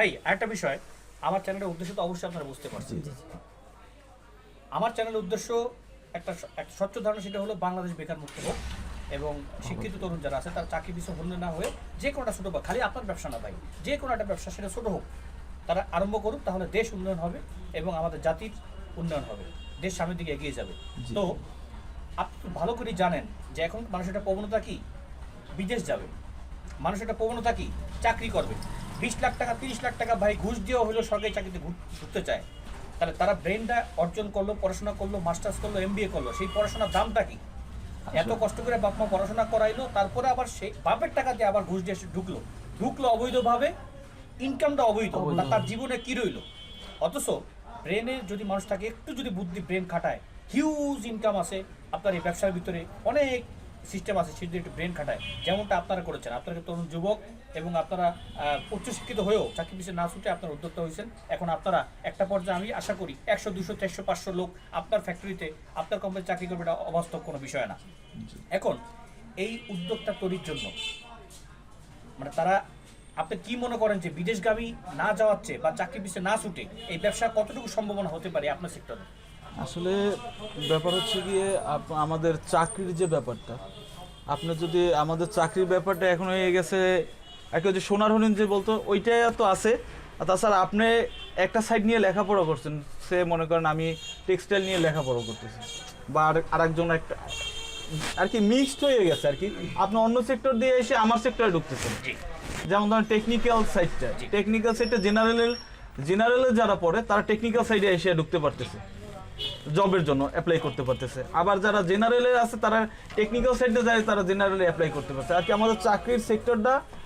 ভাই আরেকটা বিষয় আমার চ্যানেলের উদ্দেশ্য তো অবশ্যই আপনারা বুঝতে পারছেন। আমার চ্যানেলের উদ্দেশ্য একটা একটা স্বচ্ছ ধারণা সেটা হলো বাংলাদেশ বেকার মুক্ত হোক এবং শিক্ষিত তরুণ যারা আছে তারা চাকরি বিষয় হন্য না হয়ে যে কোনোটা ছোটো বা খালি আপনার ব্যবসা না ভাই যে কোনো একটা ব্যবসা সেটা ছোটো হোক তারা আরম্ভ করুক তাহলে দেশ উন্নয়ন হবে এবং আমাদের জাতির উন্নয়ন হবে দেশ সামনের দিকে এগিয়ে যাবে। তো আপনি ভালো করেই জানেন যে এখন মানুষের একটা প্রবণতা কি? বিদেশ যাবে। মানুষের একটা প্রবণতা কি? চাকরি করবে। বিশ লাখ টাকা তিরিশ লাখ টাকা ভাই ঘুষ দিয়েও হলেও সরকারি চাকরিতে ঘুর- ঢুকতে চায়। তাহলে তারা ব্রেনটা অর্জন করল পড়াশোনা করল মাস্টার্স করল এমবিএ করল সেই পড়াশোনার দামটা কি? এত কষ্ট করে বাপ মা পড়াশোনা করাইলো তারপরে আবার সেই বাপের টাকা দিয়ে আবার ঘুষ দিয়ে ঢুকলো। ঢুকলো অবৈধভাবে ইনকামটা অবৈধ। তার জীবনে কি রইল? অথচ ব্রেনে যদি মানুষ থাকে একটু যদি বুদ্ধি ব্রেন খাটায় হিউজ ইনকাম আছে আপনার এই ব্যবসার ভিতরে অনেক সিস্টেম আছে, সেটা একটু ব্রেন খাটায়। যেমনটা আপনারা করেছেন। আপনারা তরুণ যুবক এবং আপনারা উচ্চশিক্ষিত হয়েও চাকরি পিছিয়ে না ছুটে আপনারা উদ্যোক্তা হয়েছেন। এখন আপনারা একটা পর্যায়ে আমি আশা করি একশো, দুশো, চারশো, পাঁচশো লোক আপনার ফ্যাক্টরিতে আপনার কোম্পানি চাকরি করবে, এটা অবাস্তব কোনো বিষয় না। এখন এই উদ্যোক্তা তৈরির জন্য মানে তারা, আপনি কি মনে করেন যে বিদেশগামী না যাওয়াচ্ছে বা চাকরি পিছিয়ে না ছুটে এই ব্যবসা কতটুকু সম্ভাবনা হতে পারে আপনার সেক্টরে আসলে ব্যাপার হচ্ছে গিয়ে আমাদের চাকরির যে ব্যাপারটা আপনার যদি আমাদের চাকরির ব্যাপারটা এখন হয়ে গেছে একটা যে সোনার হরিণ যে বলতো ওইটাই তো আছে। আর তাছাড়া আপনি একটা সাইড নিয়ে লেখাপড়া করছেন সে মনে করেন আমি টেক্সটাইল নিয়ে লেখাপড়া করতেছি। বা আর আরেকজন একটা আর কি মিক্সড হয়ে গেছে আর কি। আপনি অন্য সেক্টর দিয়ে এসে আমার সেক্টরে ঢুকতেছেন। যেমন ধরেন টেকনিক্যাল সাইডটা টেকনিক্যাল সাইডটা জেনারেলের জেনারেলে যারা পড়ে তারা টেকনিক্যাল সাইডে এসে ঢুকতে পারতেছে। জবের জন্য অ্যাপ্লাই করতে পারতেছে। আবার যারা জেনারেলে আছে, তারা টেকনিক্যাল সাইডে যায়, তারা জেনারেলে অ্যাপ্লাই করতে পারছে আর কি আমাদের চাকরির সেক্টরটা